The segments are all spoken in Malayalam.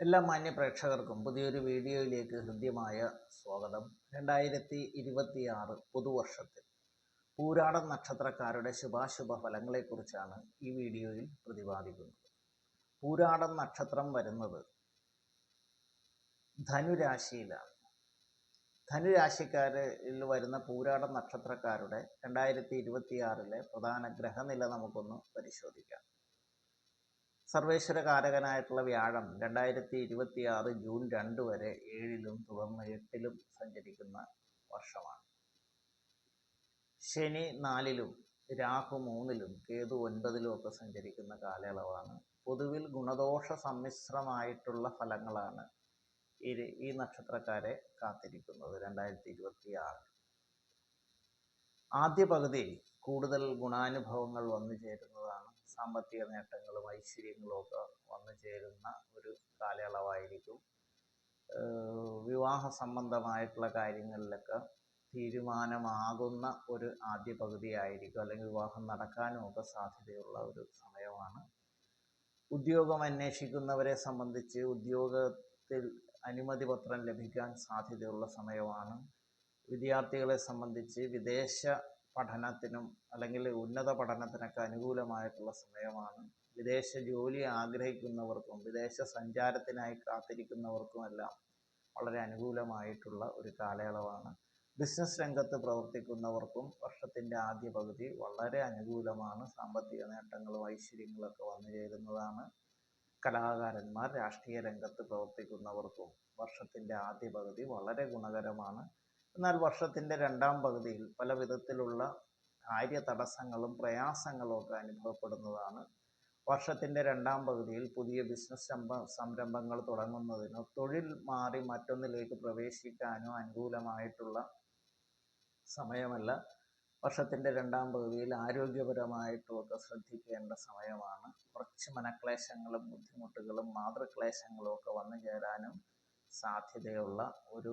എല്ലാ മാന്യ പ്രേക്ഷകർക്കും പുതിയൊരു വീഡിയോയിലേക്ക് ഹൃദ്യമായ സ്വാഗതം. രണ്ടായിരത്തി ഇരുപത്തിയാറ് പുതുവർഷത്തിൽ പൂരാട നക്ഷത്രക്കാരുടെ ശുഭാശുഭ ഫലങ്ങളെക്കുറിച്ചാണ് ഈ വീഡിയോയിൽ പ്രതിപാദിക്കുന്നത്. പൂരാട നക്ഷത്രം വരുന്നത് ധനുരാശിയിലാണ്. ധനുരാശിക്കാരിൽ വരുന്ന പൂരാട നക്ഷത്രക്കാരുടെ രണ്ടായിരത്തി ഇരുപത്തിയാറിലെ പ്രധാന ഗ്രഹനില നമുക്കൊന്ന് പരിശോധിക്കാം. സർവേശ്വര കാരകനായിട്ടുള്ള വ്യാഴം രണ്ടായിരത്തി ഇരുപത്തി ആറ് ജൂൺ രണ്ട് വരെ ഏഴിലും തുടർന്ന് എട്ടിലും സഞ്ചരിക്കുന്ന വർഷമാണ്. ശനി നാലിലും രാഹു മൂന്നിലും കേതു ഒൻപതിലും ഒക്കെ സഞ്ചരിക്കുന്ന കാലയളവാണ്. പൊതുവിൽ ഗുണദോഷ സമ്മിശ്രമായിട്ടുള്ള ഫലങ്ങളാണ് ഈ ഈ നക്ഷത്രക്കാരെ കാത്തിരിക്കുന്നത് രണ്ടായിരത്തി ഇരുപത്തി ആറ് ആദ്യ പകുതി കൂടുതൽ ഗുണാനുഭവങ്ങൾ വന്നു ചേരുന്നതാണ് സാമ്പത്തിക നേട്ടങ്ങളും ഐശ്വര്യങ്ങളും ഒക്കെ വന്നു ചേരുന്ന ഒരു കാലയളവായിരിക്കും. വിവാഹ സംബന്ധമായിട്ടുള്ള കാര്യങ്ങളിലൊക്കെ തീരുമാനമാകുന്ന ഒരു ആദ്യ പകുതിയായിരിക്കും അല്ലെങ്കിൽ വിവാഹം നടക്കാനും ഒക്കെ സാധ്യതയുള്ള ഒരു സമയമാണ്. ഉദ്യോഗം അന്വേഷിക്കുന്നവരെ സംബന്ധിച്ച് ഉദ്യോഗത്തിൽ അനുമതി പത്രം ലഭിക്കാൻ സാധ്യതയുള്ള സമയമാണ്. വിദ്യാർത്ഥികളെ സംബന്ധിച്ച് വിദേശ പഠനത്തിനും അല്ലെങ്കിൽ ഉന്നത പഠനത്തിനൊക്കെ അനുകൂലമായിട്ടുള്ള സമയമാണ്. വിദേശ ജോലി ആഗ്രഹിക്കുന്നവർക്കും വിദേശ സഞ്ചാരത്തിനായി കാത്തിരിക്കുന്നവർക്കുമെല്ലാം വളരെ അനുകൂലമായിട്ടുള്ള ഒരു കാലയളവാണ്. ബിസിനസ് രംഗത്ത് പ്രവർത്തിക്കുന്നവർക്കും വർഷത്തിന്റെ ആദ്യ പകുതി വളരെ അനുകൂലമാണ്. സാമ്പത്തിക നേട്ടങ്ങളും ഐശ്വര്യങ്ങളൊക്കെ വന്നു ചേരുന്നതാണ്. കലാകാരന്മാർ രാഷ്ട്രീയ രംഗത്ത് പ്രവർത്തിക്കുന്നവർക്കും വർഷത്തിന്റെ ആദ്യ പകുതി വളരെ ഗുണകരമാണ്. എന്നാൽ വർഷത്തിന്റെ രണ്ടാം പകുതിയിൽ പല വിധത്തിലുള്ള കാര്യ തടസ്സങ്ങളും പ്രയാസങ്ങളും ഒക്കെ അനുഭവപ്പെടുന്നതാണ്. വർഷത്തിന്റെ രണ്ടാം പകുതിയിൽ പുതിയ ബിസിനസ് സംഭ സംരംഭങ്ങൾ തുടങ്ങുന്നതിനോ തൊഴിൽ മാറി മറ്റൊന്നിലേക്ക് പ്രവേശിക്കാനോ അനുകൂലമായിട്ടുള്ള സമയമല്ല. വർഷത്തിന്റെ രണ്ടാം പകുതിയിൽ ആരോഗ്യപരമായിട്ടുമൊക്കെ ശ്രദ്ധിക്കേണ്ട സമയമാണ്. കുറച്ച് മനക്ലേശങ്ങളും ബുദ്ധിമുട്ടുകളും മാതൃക്ലേശങ്ങളും ഒക്കെ വന്നു ചേരാനും സാധ്യതയുള്ള ഒരു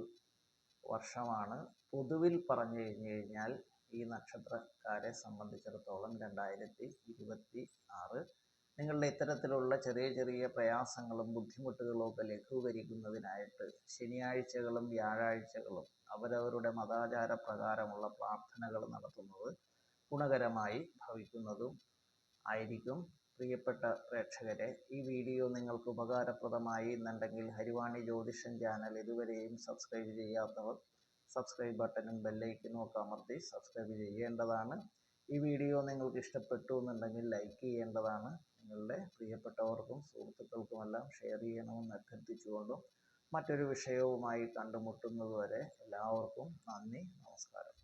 വർഷമാണ്. പൊതുവിൽ പറഞ്ഞു കഴിഞ്ഞു കഴിഞ്ഞാൽ ഈ നക്ഷത്രക്കാരെ സംബന്ധിച്ചിടത്തോളം രണ്ടായിരത്തി ഇരുപത്തി ആറ് നിങ്ങളുടെ ഇത്തരത്തിലുള്ള ചെറിയ ചെറിയ പ്രയാസങ്ങളും ബുദ്ധിമുട്ടുകളും ഒക്കെ ലഘൂകരിക്കുന്നതിനായിട്ട് ശനിയാഴ്ചകളും വ്യാഴാഴ്ചകളും അവരവരുടെ മതാചാര പ്രകാരമുള്ള പ്രാർത്ഥനകൾ നടത്തുന്നത് ഗുണകരമായി ഭവിക്കുന്നതും ആയിരിക്കും. പ്രിയപ്പെട്ട പ്രേക്ഷകരെ ഈ വീഡിയോ നിങ്ങൾക്ക് ഉപകാരപ്രദമായി എന്നുണ്ടെങ്കിൽ ഹരിവാണി ജ്യോതിഷൻ ചാനൽ ഇതുവരെയും സബ്സ്ക്രൈബ് ചെയ്യാത്തവർ സബ്സ്ക്രൈബ് ബട്ടണും ബെല്ലൈക്കനും ഒക്കെ അമർത്തി സബ്സ്ക്രൈബ് ചെയ്യേണ്ടതാണ്. ഈ വീഡിയോ നിങ്ങൾക്ക് ഇഷ്ടപ്പെട്ടു എന്നുണ്ടെങ്കിൽ ലൈക്ക് ചെയ്യേണ്ടതാണ്. നിങ്ങളുടെ പ്രിയപ്പെട്ടവർക്കും സുഹൃത്തുക്കൾക്കുമെല്ലാം ഷെയർ ചെയ്യണമെന്ന് അഭ്യർത്ഥിച്ചുകൊണ്ടും മറ്റൊരു വിഷയവുമായി കണ്ടുമുട്ടുന്നതുവരെ എല്ലാവർക്കും നന്ദി നമസ്കാരം.